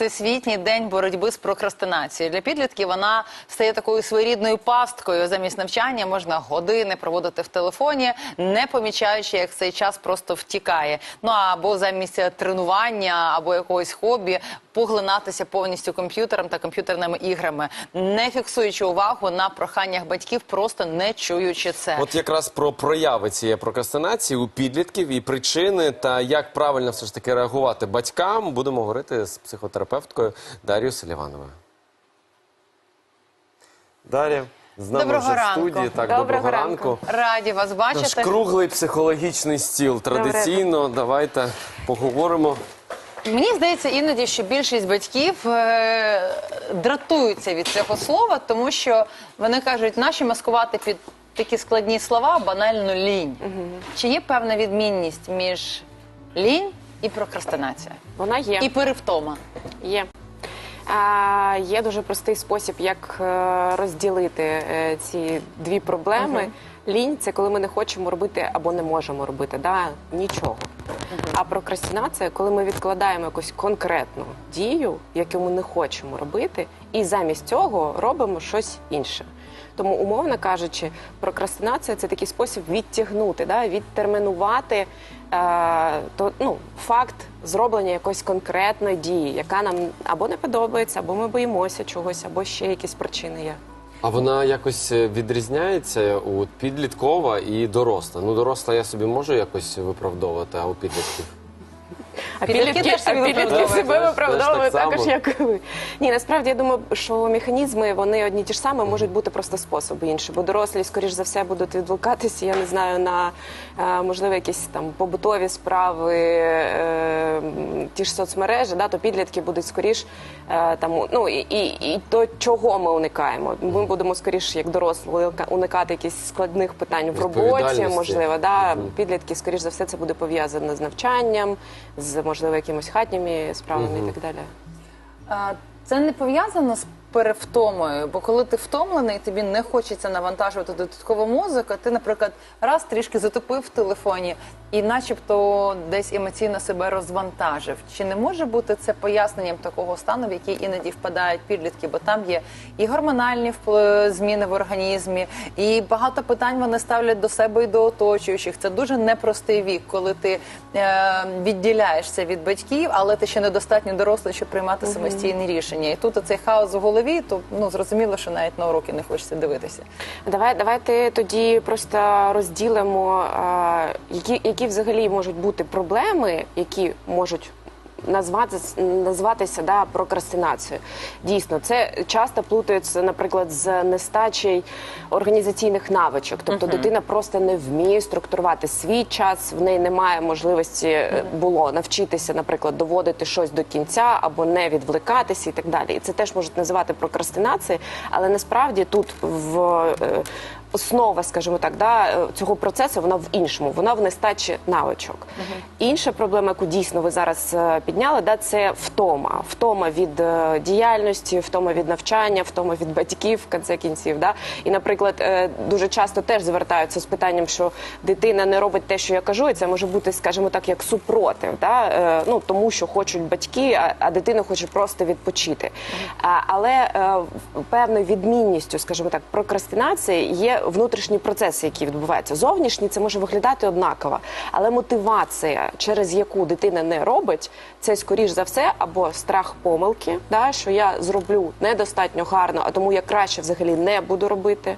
Всесвітній день боротьби з прокрастинацією. Для підлітків вона стає такою своєрідною пасткою. Замість навчання можна години проводити в телефоні, не помічаючи, як цей час просто втікає. Ну або замість тренування або якогось хобі поглинатися повністю комп'ютером та комп'ютерними іграми, не фіксуючи увагу на проханнях батьків, просто не чуючи це. От якраз про прояви цієї прокрастинації у підлітків і причини, та як правильно все ж таки реагувати батькам, будемо говорити з психотерапевткою Дар'єю Селівановою. Дар'я, з нами Доброго вже в ранку. студії. Так, Доброго доброго, ранку. ранку. Раді вас Наш бачити. круглий психологічний стіл. Традиційно давайте поговоримо. Мені здається, іноді, що більшість батьків е, дратуються від цього слова, тому що вони кажуть, наші маскувати під такі складні слова банально лінь. Чи є певна відмінність між лінь і прокрастинація? Вона є. І перевтома? Є. А, є дуже простий спосіб, як е, розділити е, ці дві проблеми. Лінь це коли ми не хочемо робити або не можемо робити да, нічого. А прокрастинація, коли ми відкладаємо якусь конкретну дію, яку ми не хочемо робити, і замість цього робимо щось інше. Тому, умовно кажучи, прокрастинація це такий спосіб відтягнути, да, відтермінувати е, то, ну, факт зроблення якоїсь конкретної дії, яка нам або не подобається, або ми боїмося чогось, або ще якісь причини є. А вона якось е, відрізняється у підліткова і доросла. Ну, доросла я собі можу якось виправдовувати, а у підлітків. А Підлітки підлітки, теж себе а підлітки себе виправдовують так також, як ви. Ні, насправді я думаю, що механізми вони одні ті ж самі, можуть бути просто способи інші. Бо дорослі, скоріш за все, будуть відволікатися, я не знаю, на е, можливо якісь там побутові справи, е, ті ж соцмережі, да, то підлітки будуть скоріш е, там, ну і, і, і то, чого ми уникаємо. Ми будемо скоріш, як дорослі, уникати якихось складних питань в роботі, можливо, да, підлітки, скоріш за все, це буде пов'язано з навчанням, з можливо якимось хатніми справами і так далі. Це не пов'язано з перевтомою, бо коли ти втомлений, тобі не хочеться навантажувати додатково мозок, а ти, наприклад, раз трішки затопив в телефоні і начебто десь емоційно себе розвантажив. Чи не може бути це поясненням такого стану, в який іноді впадають підлітки? Бо там є і гормональні зміни в організмі, і багато питань вони ставлять до себе і до оточуючих. Це дуже непростий вік, коли ти е, відділяєшся від батьків, але ти ще недостатньо дорослий, щоб приймати самостійні рішення. І тут оцей хаос в голові, то ну зрозуміло, що навіть на уроки не хочеться дивитися. Давай, давайте тоді просто розділимо, які, які взагалі можуть бути проблеми, які можуть. Назвати назватися да прокрастинацією. Дійсно, це часто плутається, наприклад, з нестачею організаційних навичок. Тобто дитина просто не вміє структурувати свій час, в неї немає можливості е, було навчитися, наприклад, доводити щось до кінця або не відвлекатися і так далі. І це теж можуть називати прокрастинацією, але насправді тут в е, основа, скажімо так, да, е, цього процесу вона в іншому, вона в нестачі навичок. Інша проблема, яку дійсно ви зараз е, підняли, да, це втома. Втома від е, діяльності, втома від навчання, втома від батьків в кінці кінців. Да. І, наприклад, дуже часто теж звертаються з питанням, що дитина не робить те, що я кажу, і це може бути, скажімо так, як супротив, да, ну тому що хочуть батьки, а, дитина хоче просто відпочити. А, але певною відмінністю, скажімо так, прокрастинації є внутрішні процеси, які відбуваються. Зовнішні це може виглядати однаково, але мотивація, через яку дитина не робить, це скоріш за все або страх помилки, да, що я зроблю недостатньо гарно, а тому я краще взагалі не буду робити.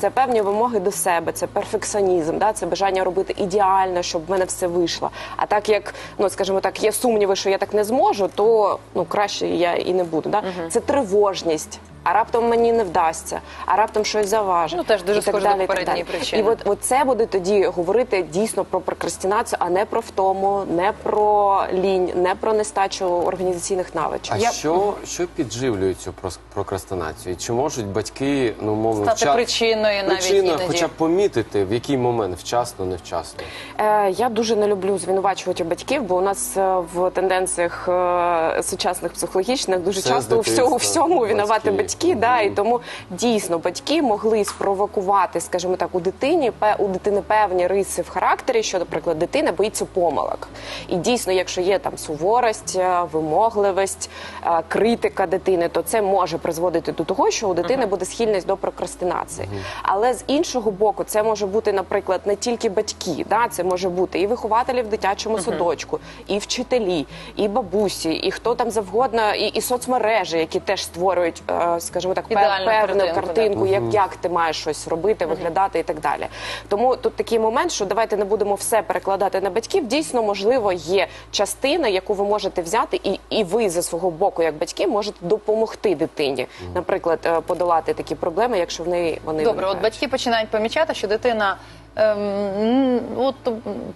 Це певні вимоги до себе, це перфекціонізм, да, це бажання робити ідеально, щоб в мене все вийшло. А так як, ну скажімо так, є сумніви, що я так не зможу, то ну краще я і не буду. Да? Це тривожність. А раптом мені не вдасться, а раптом щось заважить. Ну, теж дуже схоже на попередні причини. І от, от це буде тоді говорити дійсно про прокрастинацію, а не про втому, не про лінь, не про нестачу організаційних навичок. А Я- що, що підживлює цю прокрастинацію? Чи можуть батьки, ну мовно, Стати вча- причиною навіть причиною іноді? хоча б помітити, в який момент вчасно, невчасно? Е, я дуже не люблю звинувачувати батьків, бо у нас е, в тенденціях е, сучасних психологічних дуже Все часто у всьому, всьому винувати батьки. Батьки, да, і тому дійсно батьки могли спровокувати, скажімо так, у дитині у дитини певні риси в характері, що, наприклад, дитина боїться помилок. І дійсно, якщо є там суворость, е, вимогливість, е, критика дитини, то це може призводити до того, що у дитини буде схильність до прокрастинації. Але з іншого боку, це може бути, наприклад, не тільки батьки, да, це може бути і вихователі в дитячому садочку, і вчителі, і бабусі, і хто там завгодно, і, і соцмережі, які теж створюють, е, скажімо так, пев- Ідеальну певну картинку, да. картинку, як, як ти маєш щось робити, виглядати і так далі. Тому тут такий момент, що давайте не будемо все перекладати на батьків. Дійсно, можливо, є частина, яку ви можете взяти, і, і ви за свого боку, як батьки, можете допомогти дитині, наприклад, е, подолати такі проблеми, якщо в неї вони Добре, от виникають. батьки починають помічати, що дитина ем, от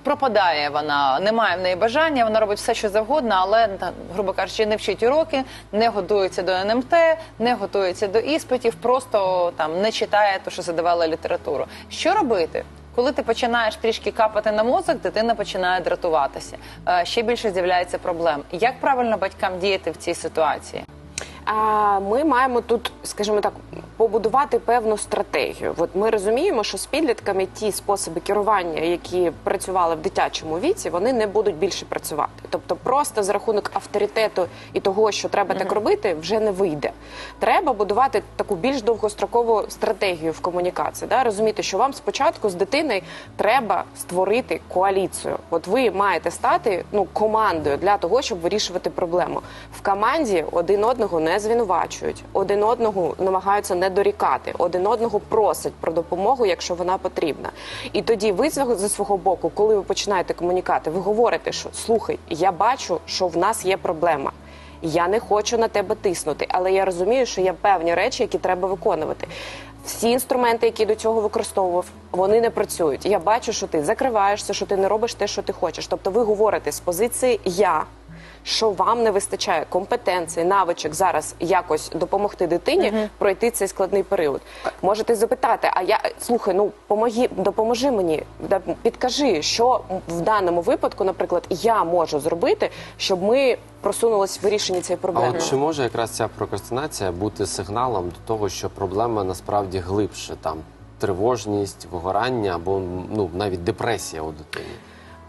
пропадає вона, немає в неї бажання, вона робить все, що завгодно, але грубо кажучи, не вчить уроки, не готується до НМТ, не готується до іспитів, просто там не читає те, що задавала літературу. Що робити? Коли ти починаєш трішки капати на мозок, дитина починає дратуватися. Е, Ще більше з'являється проблем. Як правильно батькам діяти в цій ситуації? Ми маємо тут, скажімо так, побудувати певну стратегію. От ми розуміємо, що з підлітками ті способи керування, які працювали в дитячому віці, вони не будуть більше працювати. Тобто, просто за рахунок авторитету і того, що треба так робити, вже не вийде. Треба будувати таку більш довгострокову стратегію в комунікації. Да? Розуміти, що вам спочатку з дитиною треба створити коаліцію. От ви маєте стати ну командою для того, щоб вирішувати проблему. В команді один одного не звинувачують, один одного намагаються не дорікати, один одного просять про допомогу, якщо вона потрібна. І тоді ви з- за свого боку, коли ви починаєте комунікати, ви говорите, що слухай, я бачу, що в нас є проблема. Я не хочу на тебе тиснути, але я розумію, що є певні речі, які треба виконувати. Всі інструменти, які до цього використовував, вони не працюють. Я бачу, що ти закриваєшся, що ти не робиш те, що ти хочеш. Тобто, ви говорите з позиції я. Що вам не вистачає компетенції, навичок зараз якось допомогти дитині пройти цей складний період. Можете запитати, а я слухай, ну помоги, допоможи мені, підкажи, що в даному випадку, наприклад, я можу зробити, щоб ми просунулись в вирішенні цієї А от чи може якраз ця прокрастинація бути сигналом до того, що проблема насправді глибше там тривожність, вигорання або ну навіть депресія у дитини?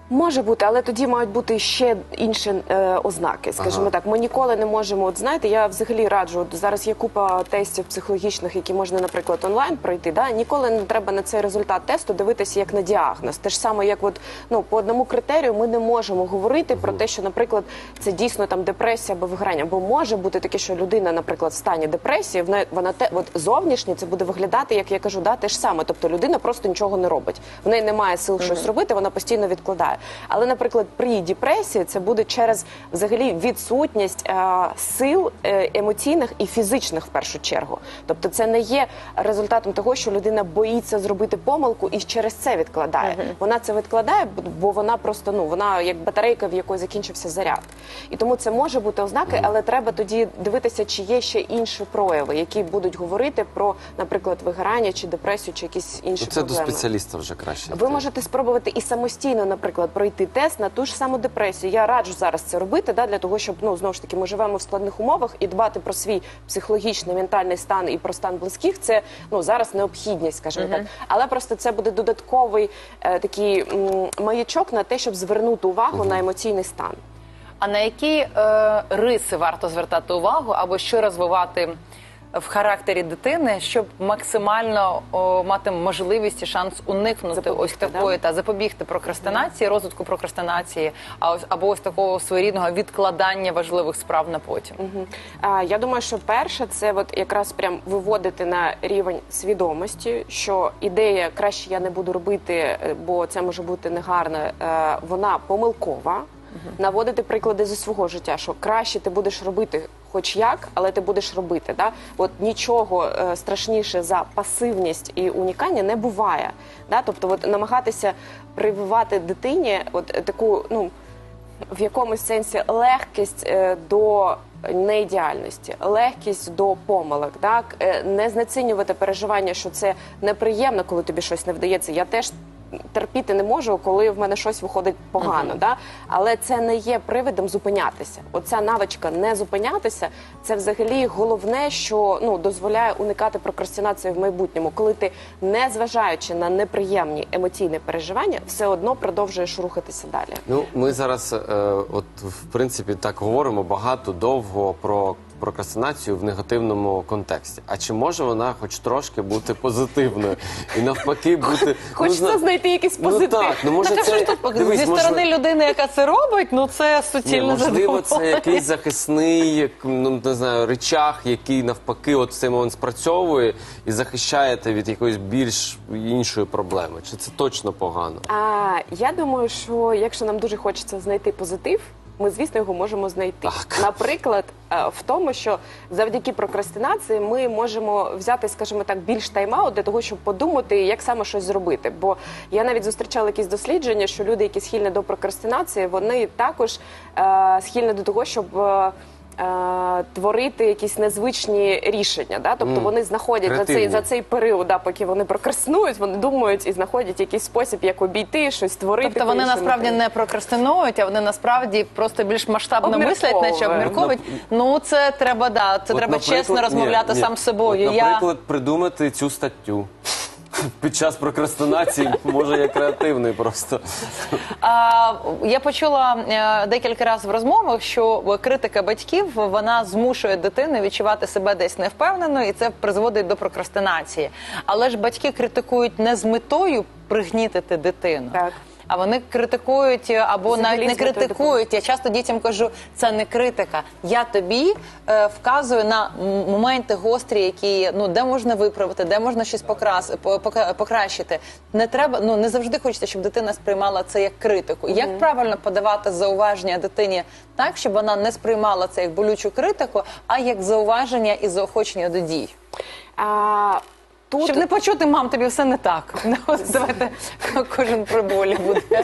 Може бути, але тоді мають бути ще інші е, ознаки. Скажімо Ага. так, ми ніколи не можемо. От знаєте, я взагалі раджу. От зараз є купа тестів психологічних, які можна, наприклад, онлайн пройти. Да? Ніколи не треба на цей результат тесту дивитися як на діагноз. Те ж саме, як от ну по одному критерію ми не можемо говорити про те, що, наприклад, це дійсно там депресія або виграння. Бо може бути таке, що людина, наприклад, в стані депресії, вона вона те от зовнішнє це буде виглядати, як я кажу, да, те ж саме. Тобто людина просто нічого не робить. В неї немає сил щось робити, вона постійно відкладає. Але, наприклад, при депресії це буде через взагалі відсутність е, сил е, емоційних і фізичних в першу чергу. Тобто, це не є результатом того, що людина боїться зробити помилку і через це відкладає. Вона це відкладає, бо- вона просто ну вона як батарейка, в якої закінчився заряд. І тому це може бути ознаки, але треба тоді дивитися, чи є ще інші прояви, які будуть говорити про, наприклад, вигорання чи депресію, чи якісь інші Ну, це до спеціаліста вже краще. Ви можете спробувати і самостійно, наприклад, пройти тест на ту ж саму депресію. Я раджу зараз це робити, да, для того, щоб ну знову ж таки ми живемо в складних умовах і дбати про свій психологічний ментальний стан і про стан близьких. Це ну зараз необхідність, скажімо так. Але просто це буде додатковий е, такий м, маячок на те, щоб звернути увагу на емоційний стан. А на які е, риси варто звертати увагу, або що розвивати в характері дитини, щоб максимально о, мати можливість і шанс уникнути Запобігти, ось такої та запобігти прокрастинації, розвитку прокрастинації, а ось або ось такого своєрідного відкладання важливих справ на потім. Мгм. А, Я думаю, що перше це от якраз прям виводити на рівень свідомості, що ідея краще я не буду робити, бо це може бути негарно, е, вона помилкова. Наводити приклади зі свого життя, що краще ти будеш робити хоч як, але ти будеш робити. Да? От нічого е, страшніше за пасивність і унікання не буває. Да? Тобто, от намагатися прививати дитині от таку, ну в якомусь сенсі легкість е, до неідеальності, легкість до помилок, так Е, не знецінювати переживання, що це неприємно, коли тобі щось не вдається. Я теж терпіти не можу, коли в мене щось виходить погано. Да? Але це не є привидом зупинятися. Оця навичка не зупинятися це взагалі головне, що ну дозволяє уникати прокрастинації в майбутньому, коли ти, не зважаючи на неприємні емоційні переживання, все одно продовжуєш рухатися далі. Ну, ми зараз, е, от в принципі, так говоримо багато довго про прокрастинацію в негативному контексті. А чи може вона хоч трошки бути позитивною і навпаки бути Хочеться ну, зна- знайти якийсь Ну позитив. так, ну може що це тут дивись, зі можливо- сторони людини, яка це робить, ну це Ні, суцільне можливо, це задоволення. якийсь захисний, як, ну не знаю, речах, який навпаки, от в цей момент спрацьовує і захищаєте від якоїсь більш іншої проблеми. Чи це точно погано? А я думаю, що якщо нам дуже хочеться знайти позитив, ми звісно його можемо знайти. Так. Наприклад, е, в тому, що завдяки прокрастинації ми можемо взяти, скажімо так, більш тайм-аут для того, щоб подумати, як саме щось зробити. Бо я навіть зустрічала якісь дослідження, що люди, які схильні до прокрастинації, вони також е, схильні до того, щоб. е, е, Творити якісь незвичні рішення, да? тобто вони знаходять за цей за цей період, да, поки вони прокрастинують, вони думають і знаходять якийсь спосіб, як обійти, щось створити. Тобто вони по-іншому. насправді не прокрастинують, а вони насправді просто більш масштабно мислять, наче Обмірковують. обмірковують. Ну це треба, да, це От, треба наприклад- чесно розмовляти ні, ні. сам з собою. От, Я наприклад, придумати цю статтю. Під час прокрастинації може я креативний просто. А, я почула е, декілька разів в розмовах, що критика батьків вона змушує дитину відчувати себе десь невпевнено, і це призводить до прокрастинації. Але ж батьки критикують не з метою пригнітити дитину. Так. А вони критикують е, або Взагалі навіть не критикують. Я часто дітям кажу, це не критика. Я тобі е, вказую на моменти гострі, які ну де можна виправити, де можна щось покрас, по- покращити. Не треба, ну не завжди хочеться, щоб дитина сприймала це як критику. Як правильно подавати зауваження дитині так, щоб вона не сприймала це як болючу критику, а як зауваження і заохочення до дій. А, тут Щоб не почути, мам, тобі все не так. Ну, от Давайте кожен при болі буде.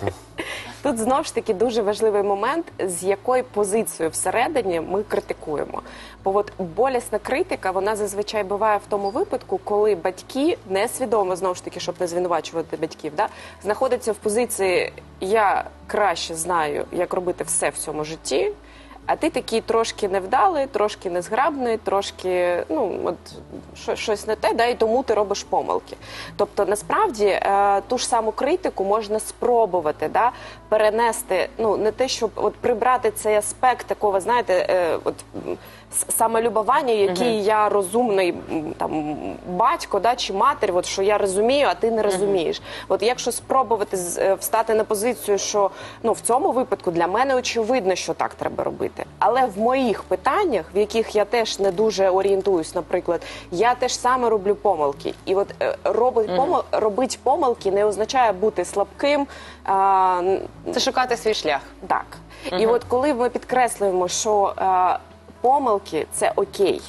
Тут знову ж таки дуже важливий момент, з якою позицією всередині ми критикуємо. Бо от болісна критика, вона зазвичай буває в тому випадку, коли батьки несвідомо знову ж таки, щоб не звинувачувати батьків, да, знаходяться в позиції я краще знаю, як робити все в цьому житті. А ти такий трошки невдалий, трошки незграбний, трошки ну от що- щось не те, да, і тому ти робиш помилки. Тобто, насправді е, ту ж саму критику можна спробувати да, перенести. Ну не те, щоб от прибрати цей аспект такого, знаєте, е, от м, с- самолюбування, який я розумний м, там батько, да, чи матір, от що я розумію, а ти не розумієш. От якщо спробувати з- е, встати на позицію, що ну в цьому випадку для мене очевидно, що так треба робити. Але в моїх питаннях, в яких я теж не дуже орієнтуюсь, наприклад, я теж саме роблю помилки. І от е, робить помил, робить помилки не означає бути слабким. А, н- Це шукати свій шлях. так. І от коли ми підкреслюємо, що е, помилки це окей.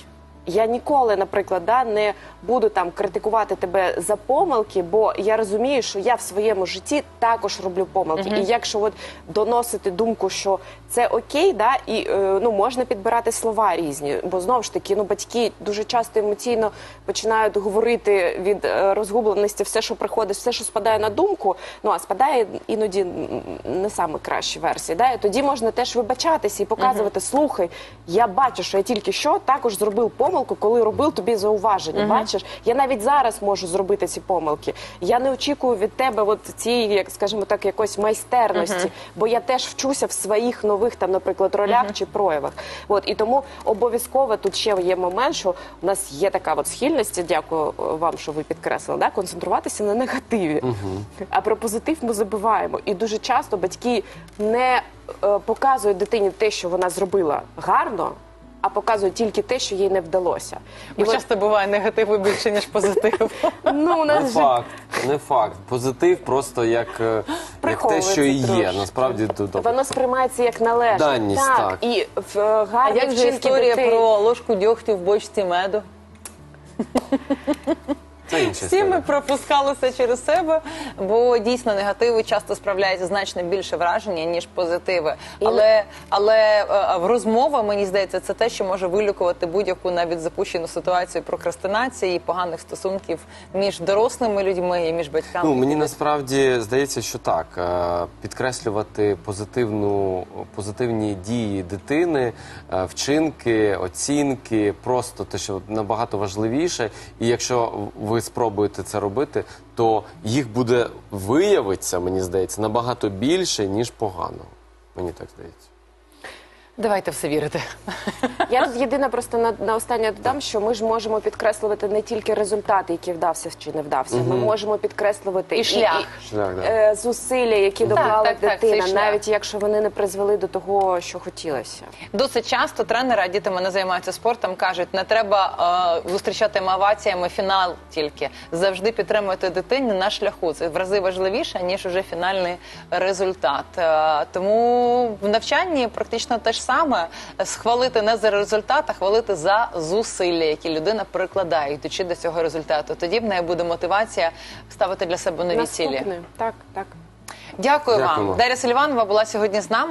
Я ніколи, наприклад, да, не буду там критикувати тебе за помилки, бо я розумію, що я в своєму житті також роблю помилки. І якщо от доносити думку, що це окей, да, і е, ну можна підбирати слова різні, бо знову ж таки, ну батьки дуже часто емоційно починають говорити від е, розгубленості все, що приходить, все, що спадає на думку. Ну а спадає іноді м, не саме кращі версії. Да? І тоді можна теж вибачатися і показувати: слухай, я бачу, що я тільки що також зробив помилку, коли робив тобі зауваження. Бачиш, я навіть зараз можу зробити ці помилки. Я не очікую від тебе от цієї, як скажімо так, якоїсь майстерності, бо я теж вчуся в своїх нових там, наприклад, ролях чи проявах. От і тому обов'язково тут ще є момент, що у нас є така от схильність. Дякую е, вам, що ви підкреслили, да, концентруватися на негативі. А про позитив ми забуваємо. І дуже часто батьки не е, показують дитині те, що вона зробила гарно. А показує тільки те, що їй не вдалося. І Бо от, часто буває негативу більше, ніж позитиву. ну, у Не нас же факт, не факт. Позитив просто як, е, як те, Приховується що і є. трошки. Насправді тут воно сприймається як належне. Даність, так. І в е, А гарні як же вчинки історія дітей- про ложку дьогтю в бочці меду? Це інша Всі ми історія. пропускали це через себе, бо дійсно негативи часто справляють значно більше враження ніж позитиви. Але але е, в розмова, мені здається, це те, що може вилікувати будь-яку навіть запущену ситуацію прокрастинації і поганих стосунків між дорослими людьми і між батьками. Ну мені насправді здається, що так е, підкреслювати позитивну позитивні дії дитини, е, вчинки, оцінки, просто те, що набагато важливіше. І якщо ви спробуєте це робити, то їх буде виявитися, мені здається, набагато більше ніж поганого. Мені так здається. Давайте все вірити. Я тут єдине просто на, на останнє додам, що ми ж можемо підкреслювати не тільки результат, який вдався чи не вдався. Ми можемо підкреслювати І шлях. Шлях, да. е, зусилля, які доклала так, так, дитина, цей шлях. навіть якщо вони не призвели до того, що хотілося. Досить часто тренери, а діти мене займаються спортом, кажуть, не треба е, зустрічати оваціями фінал тільки. Завжди підтримуйте дитині на шляху. Це в рази важливіше, ніж уже фінальний результат. Е, тому в навчанні практично те ж саме схвалити не за результат, а хвалити за зусилля, які людина прикладає, йдучи до цього результату. Тоді в неї буде мотивація ставити для себе нові цілі. Так, так. Дякую Дякуємо. вам. Дар'я Сильванова була сьогодні з нами.